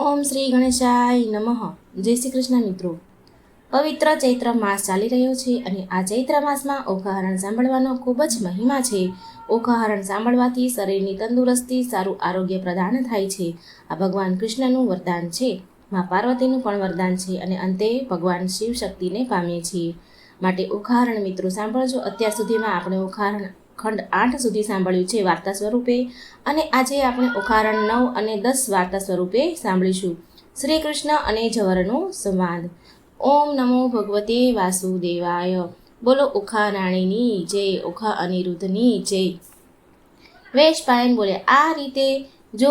ઓમ શ્રી ગણેશાય નમઃ. જય શ્રી કૃષ્ણ મિત્રો. પવિત્ર ચૈત્ર માસ ચાલી રહ્યો છે અને આ ચૈત્ર માસમાં ઓખાહરણ સાંભળવાનો ખૂબ જ મહિમા છે. ઓખાહરણ સાંભળવાથી શરીરની તંદુરસ્તી, સારું આરોગ્ય પ્રદાન થાય છે. આ ભગવાન કૃષ્ણનું વરદાન છે. મા પાર્વતીનું પણ વરદાન છે અને અંતે ભગવાન શિવ શક્તિને પામીએ છીએ. માટે ઓખાહરણ મિત્રો સાંભળજો. અત્યાર સુધીમાં આપણે ઓખાહરણ ખંડ આઠ સુધી સાંભળ્યું છે વાર્તા સ્વરૂપે અને આજે આપણે ઓખારણ નવ અને દસ વાર્તા સ્વરૂપે સાંભળીશું. શ્રી કૃષ્ણ અને જવરનો સંવાદ. ઓમ નમો ભગવતે વાસુદેવાય. બોલો ઓખા રાણીની જય ઓખા અનિરુદ્ધની જય. વેશપાયન બોલે, આ રીતે જો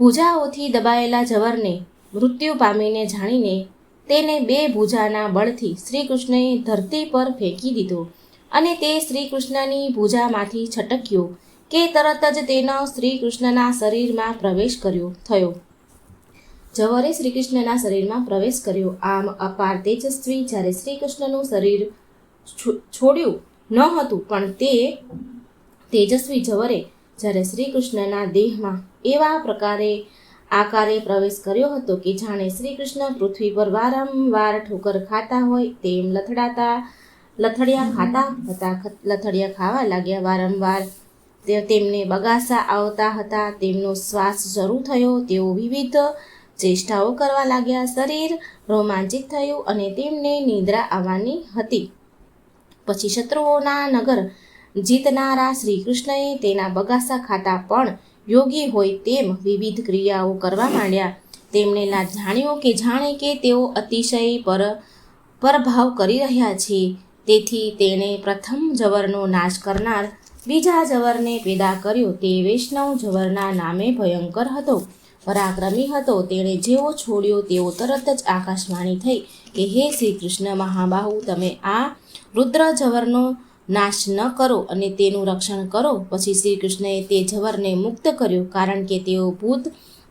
ભૂજાઓથી દબાયેલા જવરને મૃત્યુ પામીને જાણીને તેને બે ભૂજાના બળથી શ્રી કૃષ્ણએ ધરતી પર ફેંકી દીધો. અને તે શ્રી કૃષ્ણની ભૂજામાંથી છટક્યો કે તરત જ તેનો શ્રી કૃષ્ણના શરીરમાં પ્રવેશ કર્યો, થયો. જવરે શ્રી કૃષ્ણના શરીરમાં પ્રવેશ કર્યો. આમ અપાર તેજસ્વી જ્યારે શ્રી કૃષ્ણનું શરીર છોડ્યું ન હતું, પણ તે તેજસ્વી જવરે જ્યારે શ્રી કૃષ્ણના દેહમાં એવા પ્રકારે આકારે પ્રવેશ કર્યો હતો કે જાણે શ્રી કૃષ્ણ પૃથ્વી પર વારંવાર ઠોકર ખાતા હોય તેમ લથડાતા લથડિયા ખાતા હતા. લથડિયા ખાવા લાગ્યા. વારંવાર તેમને બગાસા આવતા હતા. તેમનો શ્વાસ શરૂ થયો. તેઓ વિવિધ ચેષ્ટાઓ કરવા લાગ્યા. શરીર રોમાંચિત થયું અને તેમને નિદ્રા આવવાની હતી. પછી શત્રુઓના નગર જીતનારા શ્રી કૃષ્ણએ તેના બગાસા ખાતા પણ યોગી હોય તેમ વિવિધ ક્રિયાઓ કરવા માંડ્યા. તેમણે જાણ્યું કે જાણે કે તેઓ અતિશય પર પરભાવ કરી રહ્યા છે. તેથી તેણે પ્રથમ જવરનો નાશ કરનાર, બીજા જવરને પેદા કર્યો તે વૈષ્ણવ જવરના નામે ભયંકર હતો. પરાક્રમી હતો. તેણે જેવો છોડ્યો તેવો તરત જ આકાશવાણી થઈ કે, હે શ્રી કૃષ્ણ મહાબાહુ, તમે આ રુદ્ર જવરનો નાશ ન કરો અને તેનું રક્ષણ કરો. પછી શ્રી કૃષ્ણએ તે જવરને મુક્ત કર્યો, કારણ કે તેઓ ભૂત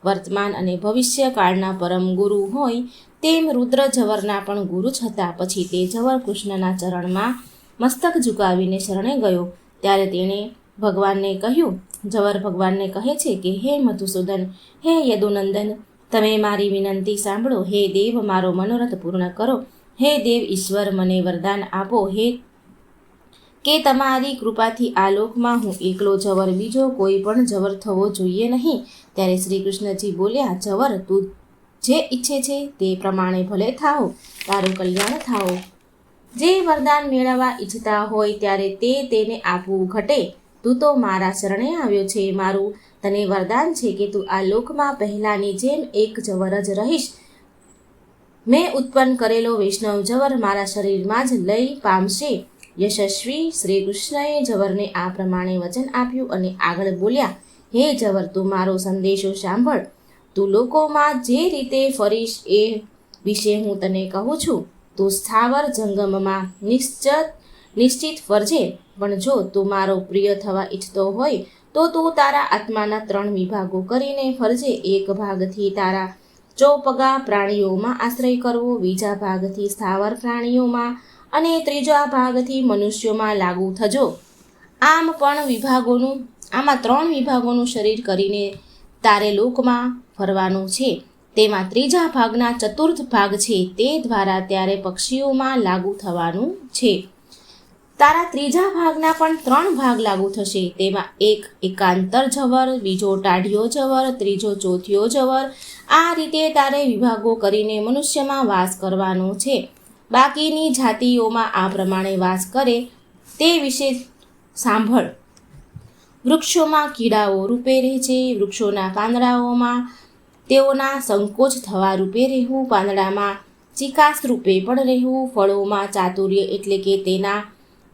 વર્તમાન અને ભવિષ્યકાળના પરમ ગુરુ હોય તેમ રુદ્ર જવરના પણ ગુરુ હતા. પછી તે જવર કૃષ્ણના ચરણમાં મસ્તક ઝુકાવીને શરણે ગયો. ત્યારે તેણે ભગવાનને કહ્યું જવર ભગવાનને કહે છે કે, હે મધુસૂદન, હે યદુનંદન, તમે મારી વિનંતી સાંભળો. હે દેવ, મારો મનોરથ પૂર્ણ કરો. હે દેવ, ઈશ્વર, મને વરદાન આપો. હે, કે તમારી કૃપાથી આ લોકમાં હું એકલો જવર બીજો કોઈ પણ જવર થવો જોઈએ નહીં. ત્યારે શ્રી કૃષ્ણજી બોલ્યા, જવર, તું જે ઈચ્છે છે તે પ્રમાણે ભલે થાઓ, તારું કલ્યાણ થાઓ. જે વરદાન મેળવવા ઈચ્છતા હોય ત્યારે તે તેને આપવું ઘટે. તું તો મારા શરણે આવ્યો છે, મારું તને વરદાન છે કે તું આ લોકમાં પહેલાની જેમ એક જવર જ રહીશ. મેં ઉત્પન્ન કરેલો વૈષ્ણવ જવર મારા શરીરમાં જ લઈ પામશે. યશસ્વી શ્રી કૃષ્ણએ જવરને આ પ્રમાણે વચન આપ્યું અને આગળ બોલ્યા હે જવર તું મારો સંદેશો સાંભળ. તું લોકોમાં જે રીતે ફરીશ એ વિશે હું તને કહું છું. તું સ્થાવર જંગમમાં નિશ્ચિત નિશ્ચિત ફરજે. પણ જો તું મારો પ્રિય થવા ઈચ્છતો હોય, તો તું તારા આત્માના ત્રણ વિભાગો કરીને ફરજે. એક ભાગથી તારા ચોપગા પ્રાણીઓમાં આશ્રય કરવો, બીજા ભાગથી સ્થાવર પ્રાણીઓમાં અને ત્રીજા ભાગથી મનુષ્યોમાં લાગુ થજો. આમ પણ વિભાગોનું, આમાં ત્રણ વિભાગોનું શરીર કરીને તારે લોકમાં ફરવાનું છે. તેમાં ત્રીજા ભાગના ચતુર્થ ભાગ છે, તે દ્વારા ત્યારે પક્ષીઓમાં લાગુ થવાનું છે. તારા ત્રીજા ભાગના પણ ત્રણ ભાગ લાગુ થશે. તેમાં એક એકાંતર જવર બીજો ટાઢિયો જવર ત્રીજો ચોથિયો જવર આ રીતે તારે વિભાગો કરીને મનુષ્યમાં વાસ કરવાનો છે. બાકીની જાતિઓમાં આ પ્રમાણે વાસ કરે. તે વિશે સાંભળ. વૃક્ષોમાં કીડાઓ રૂપે રહે છે વૃક્ષોના પાંદડાઓમાં તેઓના સંકોચ થવા રૂપે રહેવું, પાંદડામાં ચિકાસ રૂપે પણ રહેવું, ફળોમાં ચાતુર્ય એટલે કે તેના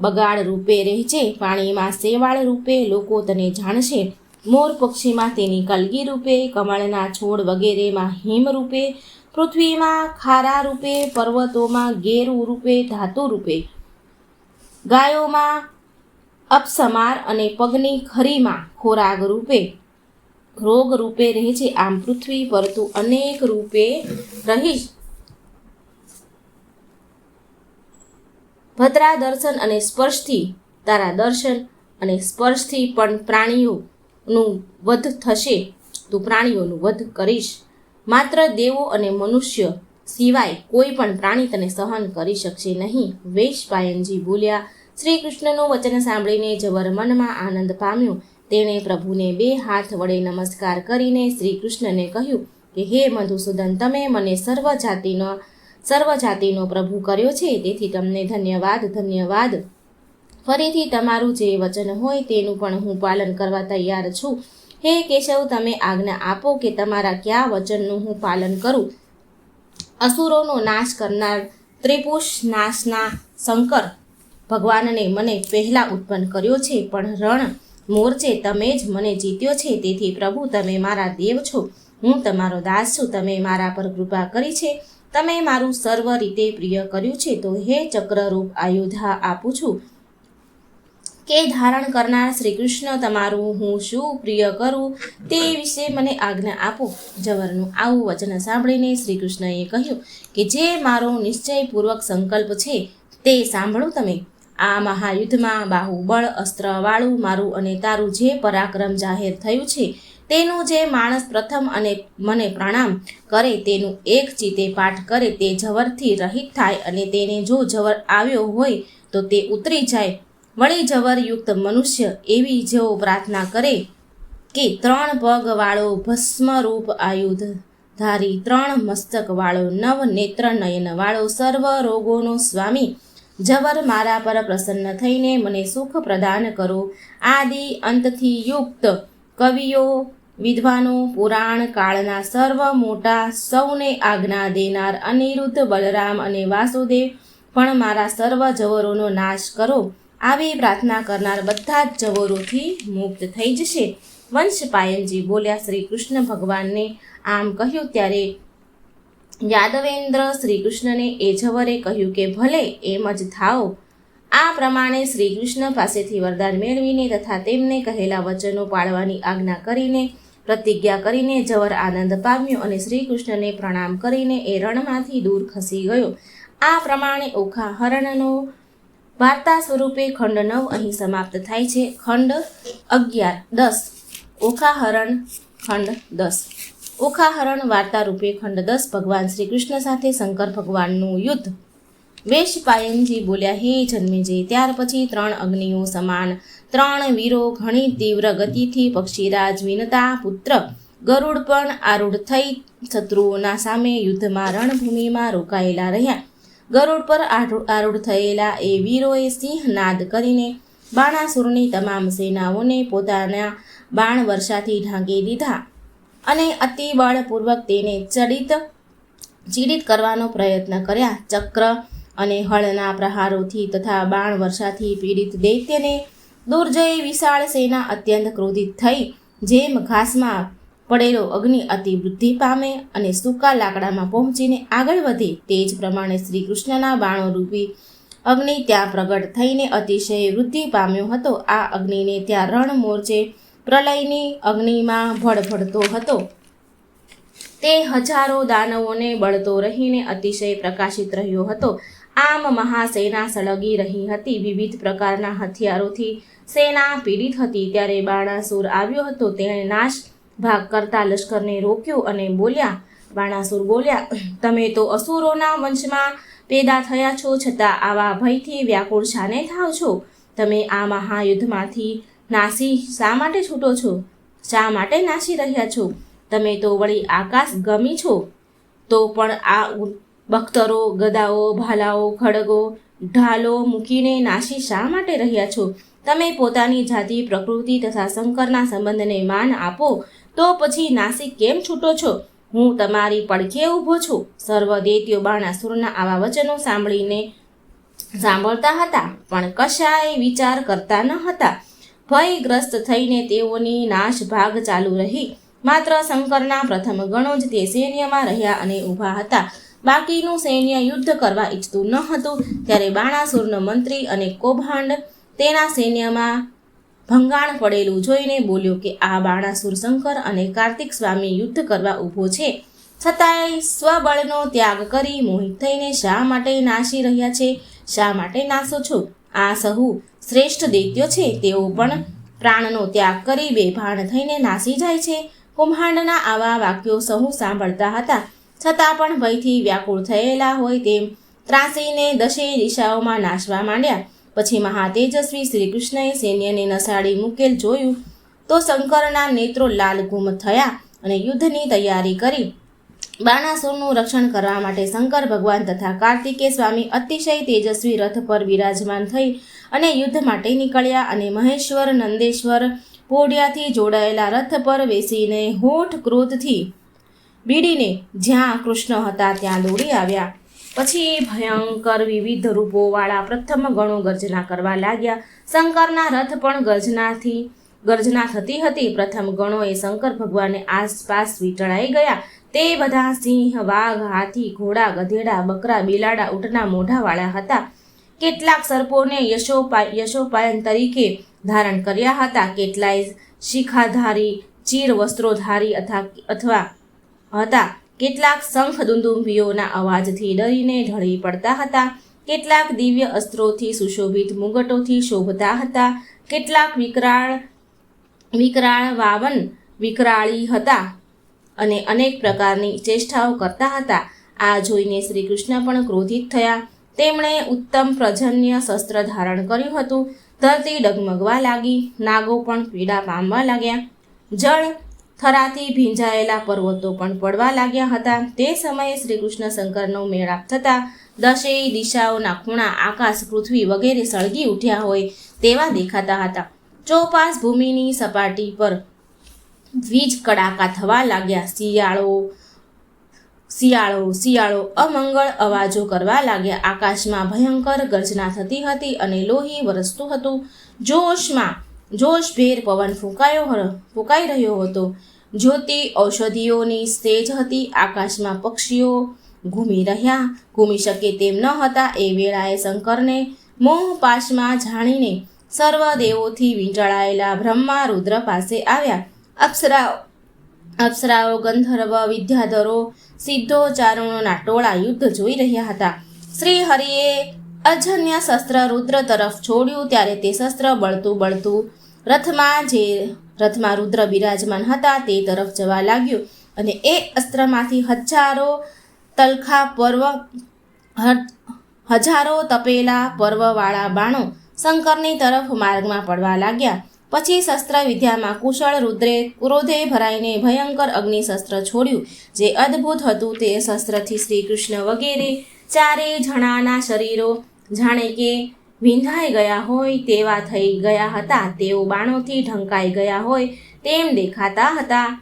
બગાડ રૂપે રહે છે પાણીમાં શેવાળ રૂપે લોકો તને જાણશે. મોર પક્ષીમાં તેની કલગી રૂપે, કમળના છોડ વગેરેમાં હિમ રૂપે, પૃથ્વીમાં ખારા રૂપે, પર્વતોમાં ગેરુ રૂપે, ધાતુ રૂપે. ગાયોમાં અપસમાર અને પગની ખરીમાં ખોરાક રૂપે, રોગ રૂપે રહે છે. આમ પૃથ્વી પર તું અનેક રૂપે રહીશ ભદ્રા દર્શન અને સ્પર્શથી તારા દર્શન અને સ્પર્શથી પણ પ્રાણીઓનું વધ થશે. તું પ્રાણીઓનું વધ કરીશ. માત્ર દેવો અને મનુષ્ય સિવાય કોઈ પણ પ્રાણી તને સહન કરી શકશે નહીં. વૈશપાયનજી બોલ્યા શ્રી કૃષ્ણનું વચન સાંભળીને જવર મનમાં આનંદ પામ્યો. તેણે પ્રભુને બે હાથ વડે નમસ્કાર કરીને શ્રી કૃષ્ણને કહ્યું કે, હે મધુસૂદન, તમે મને સર્વ જાતિનો સર્વ જાતિનો પ્રભુ કર્યો છે. તેથી તમને ધન્યવાદ ધન્યવાદ. ફરીથી તમારું જે વચન હોય તેનું પણ હું પાલન કરવા તૈયાર છું. હે કેશવ, તમે આજ્ઞા આપો કે તમારા કયા વચનનું હું પાલન કરું? અસુરોનો નાશ કરનાર ત્રિપુષ નાશના શંકર ભગવાનને મને પહેલાં ઉત્પન્ન કર્યો છે, પણ રણ મોરચે તમે જ મને જીત્યો છે, તેથી પ્રભુ તમે મારા દેવ છો. હું તમારો દાસ છું, તમે મારા પર કૃપા કરી છે. તમે મારું સર્વ રીતે પ્રિય કર્યું છે, તો હે ચક્રરૂપ આયુધા, આપું છું. કે ધારણ કરનાર શ્રી કૃષ્ણ તમારું હું શું પ્રિય કરું તે વિશે મને આજ્ઞા આપો. જવરનું આવું વચન સાંભળીને શ્રી કૃષ્ણએ કહ્યું કે જે મારો નિશ્ચયપૂર્વક સંકલ્પ છે, તે સાંભળો તમે. આ મહાયુદ્ધમાં બાહુબળ, અસ્ત્રવાળું, મારું અને તારું જે પરાક્રમ જાહેર થયું છે, તેનું જે માણસ પ્રથમ અને મને પ્રણામ કરે, તેનું એક ચિતે પાઠ કરે, તે જવરથી રહિત થાય અને તેને જો જવર આવ્યો હોય, તો તે ઉતરી જાય. વળી જવરયુક્ત મનુષ્ય એવી જેઓ પ્રાર્થના કરે કે ત્રણ પગવાળો ભસ્મરૂપ આયુધ, ધારી ત્રણ મસ્તકવાળો નવ નેત્ર નયનવાળો સર્વ રોગોનો સ્વામી જવર મારા પર પ્રસન્ન થઈને મને સુખ પ્રદાન કરો. આદિ અંતથી યુક્ત કવિઓ, વિદ્વાનો, પુરાણ કાળના સર્વ મોટા સૌને આજ્ઞા દેનાર અનિરુદ્ધ બલરામ અને વાસુદેવ પણ મારા સર્વ જવરોનો નાશ કરો. આવી પ્રાર્થના કરનાર બધા જ જવરોથી મુક્ત થઈ જશે. વંશ પાયનજી બોલ્યા શ્રી કૃષ્ણ ભગવાનને આમ કહ્યું ત્યારે યાદવેન્દ્ર શ્રીકૃષ્ણને એજવરે કહ્યું કે, ભલે એમ જ થાઓ. આ પ્રમાણે શ્રીકૃષ્ણ પાસેથી વરદાન મેળવીને તથા તેમને કહેલા વચનો પાળવાની આજ્ઞા કરીને, પ્રતિજ્ઞા કરીને જવર આનંદ પામ્યો અને શ્રી કૃષ્ણને પ્રણામ કરીને એ રણમાંથી દૂર ખસી ગયો. આ પ્રમાણે ઓખા હરણનો વાર્તા સ્વરૂપે ખંડ નવ અહીં સમાપ્ત થાય છે. ખંડ અગિયાર, દસ. ઓખાહરણ ખંડ દસ. ઓખાહરણ વાર્તા રૂપે ખંડ દસ ભગવાન શ્રી કૃષ્ણ સાથે શંકર ભગવાનનું યુદ્ધ. વેશપાયનજી બોલ્યા, હે જન્મેજી ત્યાર પછી ત્રણ અગ્નિઓ સમાન. ત્રણ વીરો ઘણી તીવ્ર ગતિથી પક્ષીરાજ વિનતા પુત્ર. ગરુડ પણ આરૂઢ થઈ શત્રુઓના સામે યુદ્ધમાં રણભૂમિમાં રોકાયેલા રહ્યા. ગરુડ પર આરૂઢ થયેલા એ વીરોએ સિંહનાદ કરીને બાણાસુરની તમામ સેનાઓને પોતાના બાણ વર્ષાથી ઢાંકી દીધા. અને અતિ બળપૂર્વક તેને ચડિત, ચીડિત કરવાનો પ્રયત્ન કર્યા. ચક્ર અને હળના પ્રહારોથી તથા બાણ વર્ષાથી પીડિત દૈત્યને દુર્જય વિશાળ સેના અત્યંત ક્રોધિત થઈ. જેમ ઘાસમાં પડેલો અગ્નિ અતિ વૃદ્ધિ પામે અને સૂકા લાકડામાં પહોંચીને આગળ વધે તે જ પ્રમાણે શ્રી કૃષ્ણના બાણો રૂપી અગ્નિ ત્યાં પ્રગટ થઈને અતિશય વૃદ્ધિ પામ્યો હતો. આ અગ્નિને ત્યાં રણ મોરચે પ્રલયની અગ્નિમાં ભડભડતો હતો. તે હજારો દાનવોને બળતો રહીને અતિશય પ્રકાશિત રહ્યો હતો. આમ મહાસેના સળગી રહી હતી. વિવિધ પ્રકારના હથિયારોથી સેના પીડિત હતી. ત્યારે બાણાસુર આવ્યો હતો. તેણે નાશ ભાગ કરતા લશ્કરને રોક્યો અને બોલ્યા, બાણાસુર બોલ્યા, તમે તો અસુરોના વંશમાં પેદા થયા છો. છતાં આવા ભયથી વ્યાકુળ શાને થાવ છો? તમે આ મહાયુદ્ધમાંથી નાસી શા માટે છૂટો છો? શા માટે નાસી રહ્યા છો? તમે તો વળી આકાશ ગમી છો. તો પણ આ બખ્તરો, ગદાઓ, ભાલાઓ, ખડગો, ઢાલો મૂકીને નાસી શા માટે રહ્યા છો? તમે પોતાની જાતિ, પ્રકૃતિ તથા શંકરના સંબંધને માન આપો, તો પછી નાસી કેમ છૂટો છો? હું તમારી પડખે ઊભો છું. સર્વ દેત્યો બાણાસુરના આવા વચનો સાંભળીને સાંભળતા હતા, પણ કશાય વિચાર કરતા ન હતા. ભયગ્રસ્ત થઈને તેઓની નાશ ભાગ ચાલુ રહી. માત્ર શંકરના પ્રથમ ગણો જ તે સૈન્યમાં રહ્યા અને ઊભા હતા. બાકીનું સૈન્ય યુદ્ધ કરવા ઈચ્છતું ન હતું. ત્યારે બાણાસુરનો મંત્રી અને કૌભાંડ તેના સૈન્યમાં ભંગાણ પડેલું જોઈને બોલ્યો કે આ બાણાસુર શંકર અને કાર્તિક સ્વામી યુદ્ધ કરવા ઊભો છે. છતાંય સ્વબળનો ત્યાગ કરી મોહિત થઈને શા માટે નાસી રહ્યા છે? શા માટે નાસો છો? આ સહુ શ્રેષ્ઠ દૈત્યો છે, તેઓ પણ પ્રાણનો ત્યાગ કરી બેભાન થઈને નાસી જાય છે. કુંભાંડના આવા વાક્યો સહુ સાંભળતા હતા. છતાં પણ ભયથી વ્યાકુળ થયેલા હોય તેમ ત્રાસીને દશે દિશાઓમાં નાશવા માંડ્યા. પછી મહાતેજસ્વી શ્રી કૃષ્ણએ સૈન્યને નસાડી મૂકેલ જોયું તો શંકરના નેત્રો લાલ ગુમ થયા અને યુદ્ધની તૈયારી કરી. બાણાસુરનું રક્ષણ કરવા માટે શંકર ભગવાન તથા કાર્તિકે સ્વામી અતિશય તેજસ્વી રથ પર વિરાજમાન થઈ અને યુદ્ધ માટે નીકળ્યા અને મહેશ્વર, નંદેશ્વર, પોડિયાથી જોડાયેલા રથ પર બેસીને હોઠ ક્રોધથી બીડીને જ્યાં કૃષ્ણ હતા ત્યાં દોડી આવ્યા. પછી ભયંકર વિવિધ રૂપોવાળા પ્રથમ ગણો ગર્જના કરવા લાગ્યા. શંકરના રથ પણ ગર્જનાથી, ગર્જના થતી હતી. પ્રથમ ગણોએ શંકર ભગવાનને આસપાસ વીંટળાઈ ગયા. તે બધા સિંહ, વાઘ, હાથી, ઘોડા, ગધેડા, બકરા, બિલાડા, ઊંટના મોઢાવાળા હતા. કેટલાક સર્પોને યશોપા, યશોપાયન તરીકે ધારણ કર્યા હતા. કેટલાય શિખાધારી, ચીર વસ્ત્રોધારી અથવા હતા. કેટલાક શંખ દુંદુંભીઓના અવાજથી ડરીને ઢળી પડતા હતા. કેટલાક દિવ્ય અસ્ત્રોથી સુશોભિત મુગટોથી શોભતા હતા. કેટલાક વિકરાળ વિકરાળ વાવન વિકરાળી હતા. અને અનેક પ્રકારની ચેષ્ટાઓ કરતા હતા. આ જોઈને શ્રી કૃષ્ણ પણ ક્રોધિત થયા. તેમણે ઉત્તમ પ્રજન્ય શસ્ત્ર ધારણ કર્યું હતું. ધરતી ડગમગવા લાગી. નાગો પણ પીડા પામવા લાગ્યા. જળ થરાથી ભીંજાયેલા પર્વતો પણ પડવા લાગ્યા હતા. તે સમયે શ્રી કૃષ્ણ શંકરનો મેળાપ થતાં દશેય દિશાઓના ખૂણા આકાશ, પૃથ્વી વગેરે સળગી ઉઠ્યા હોય તેવા દેખાતા હતા. ચોપાસ ભૂમિની સપાટી પર વીજ કડાકા થવા લાગ્યા. શિયાળો શિયાળો શિયાળો અમંગળ અવાજો કરવા લાગ્યા. આકાશમાં ભયંકર ગર્જના થતી હતી અને લોહી વરસતું હતું. જોશમાં, જોશભેર પવન ફૂંકાયો ફૂંકાઈ રહ્યો હતો. જ્યોતિ ઔષધિઓની સ્ટેજ હતી. આકાશમાં પક્ષીઓ ઘૂમી રહ્યા. ઘૂમી શકે તેમ ન હતા. એ વેળાએ શંકરને મોહ પાશમાં જાણીને સર્વ દેવોથી વીંટળાયેલા બ્રહ્મા રુદ્ર પાસે આવ્યા. અપ્સરાઓ. અપ્સરાઓ, ગંધર્વ, વિદ્યાધરો સિદ્ધો ચારણોના ટોળા યુદ્ધ જોઈ રહ્યા હતા. શ્રી હરિએ અજન્ય શસ્ત્ર રુદ્ર તરફ છોડ્યું, ત્યારે તે શસ્ત્ર બળતું બળતું રથમાં જે રથમાં રુદ્ર બિરાજમાન હતા, તે તરફ જવા લાગ્યું અને એ અસ્ત્રમાંથી હજારો તલખા પર્વ હજારો તપેલા પર્વવાળા બાણો શંકરની તરફ માર્ગમાં પડવા લાગ્યા. પછી શસ્ત્ર વિદ્યામાં કુશળ રુદ્રે ક્રોધે ભરાઈને ભયંકર અગ્નિશસ્ત્ર છોડ્યું. જે અદ્ભુત હતું તે શસ્ત્રથી શ્રી કૃષ્ણ વગેરે ચારેય જણાના શરીરો જાણે કે વિંધાઈ ગયા હોય તેવા થઈ ગયા હતા. તેઓ બાણોથી ઢંકાઈ ગયા હોય તેમ દેખાતા હતા.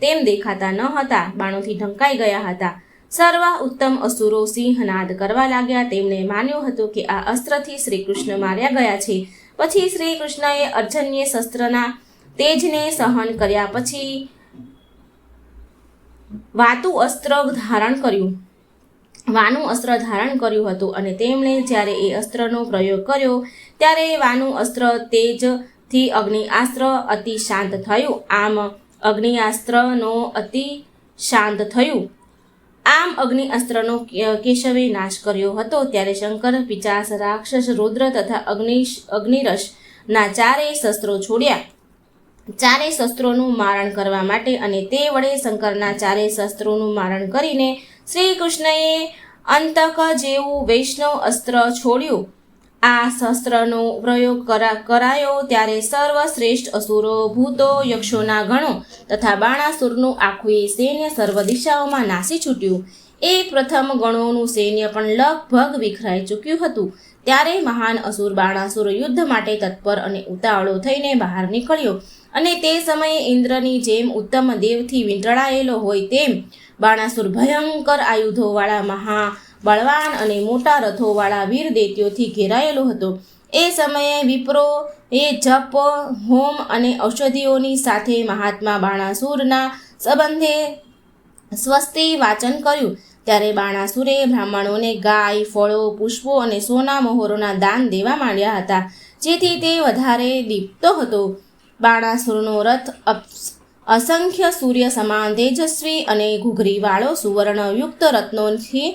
તેમ દેખાતા ન હતા, બાણોથી ઢંકાઈ ગયા હતા. સર્વ ઉત્તમ અસુરો સિંહનાદ કરવા લાગ્યા. તેમણે માન્યું હતું કે આ અસ્ત્રથી શ્રી કૃષ્ણ માર્યા ગયા છે. પછી શ્રી કૃષ્ણએ અર્જન્ય શસ્ત્રના તેજને સહન કર્યા પછી વાતુ અસ્ત્ર ધારણ કર્યું. વાનું અસ્ત્ર ધારણ કર્યું હતું અને તેમણે જ્યારે એ અસ્ત્રનો પ્રયોગ કર્યો, ત્યારે વાનું અસ્ત્ર તેજથી અગ્નિઆસ્ત્ર અતિ શાંત થયું. આમ અગ્નિઆસ્ત્રનો અતિ શાંત થયું. આમ અગ્નિ અસ્ત્રનો કેશવે નાશ કર્યો હતો ત્યારે શંકર, પિચાસ, રાક્ષસ, રુદ્ર તથા અગ્નિ અગ્નિરસના ચારેય શસ્ત્રો છોડ્યા. ચારેય શસ્ત્રોનું મારણ કરવા માટે અને તે વડે શંકરના ચારેય શસ્ત્રોનું મારણ કરીને શ્રી કૃષ્ણએ અંતક જેવું વૈષ્ણવ અસ્ત્ર છોડ્યું. આ શસ્ત્રનો પ્રયોગ કરા, કરાયો ત્યારે સર્વશ્રેષ્ઠ અસુરો, ભૂતો, યક્ષોના ગણો તથા બાણાસુરનું આખું સૈન્ય સર્વ દિશાઓમાં નાસી છૂટ્યું. એક પ્રથમ ગણોનું સૈન્ય પણ લગભગ વિખરાઈ ચૂક્યું હતું. ત્યારે મહાન અસુર બાણાસુર યુદ્ધ માટે તત્પર અને ઉતાવળો થઈને બહાર નીકળ્યો અને તે સમયે ઇન્દ્રની જેમ ઉત્તમ દેવથી વીંટળાયેલો હોય તેમ બાણાસુર ભયંકર આયુધોવાળા મહા બળવાન અને મોટા રથોવાળા વીર દૈત્યોથી ઘેરાયેલો હતો. એ સમયે વિપ્રો, એ જપ, હોમ અને ઔષધિઓની સાથે મહાત્મા બાણાસુરના સંબંધે સ્વસ્તિ વાચન કર્યું. ત્યારે બાણાસુરે બ્રાહ્મણોને ગાય, ફળો, પુષ્પો અને સોના મોહરોના દાન દેવા માંડ્યા હતા, જેથી તે વધારે દીપતો હતો. બાણાસુરનો રથ અસંખ્ય સૂર્ય સમાન તેજસ્વી અને ઘૂઘરીવાળો સુવર્ણયુક્ત રત્નોથી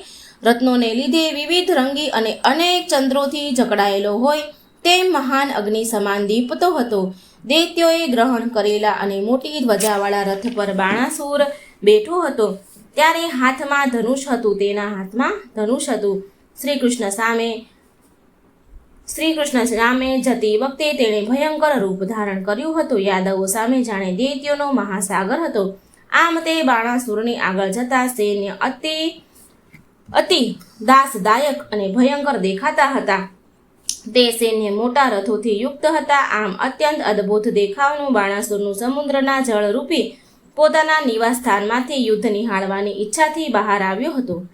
રત્નોને લીધે વિવિધ રંગી અને અનેક ચંદ્રોથી જકડાયેલો હોય તેમ મહાન અગ્નિ સમાન દીપતો હતો. દૈત્યોએ ગ્રહણ કરેલા અને મોટી ધ્વજાવાળા રથ પર બાણાસુર બેઠો હતો. ત્યારે હાથમાં ધનુષ હતું, તેના હાથમાં ધનુષ હતું. શ્રી કૃષ્ણ સામે શ્રી કૃષ્ણ સામે જતી વખતે તેણે ભયંકર રૂપ ધારણ કર્યું હતું. યાદવો સામે જાણે દૈત્યોનો મહાસાગર હતો. આમ તે બાણાસુરની આગળ જતા સૈન્ય અતિ અતિ દાસદાયક અને ભયંકર દેખાતા હતા. તે સૈન્ય મોટા રથોથી યુક્ત હતા. આમ અત્યંત અદ્ભુત દેખાવનું બાણાસુરનું સમુદ્રના જળરૂપી પોતાના નિવાસસ્થાનમાંથી યુદ્ધ નિહાળવાની ઈચ્છાથી બહાર આવ્યો હતો.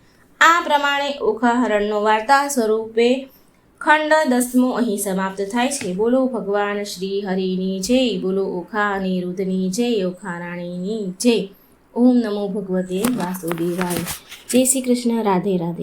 આ પ્રમાણે ઓખાહરણનો વાર્તા સ્વરૂપે ખંડ દસમો અહીં સમાપ્ત થાય છે. બોલો ભગવાન શ્રી હરિની જય, બોલો ઓખા અનિરુદ્ધની જય ઓખા રાણીની જય. ઓમ નમો ભગવતે વાસુદેવાય. જય શ્રી કૃષ્ણ રાધે રાધે.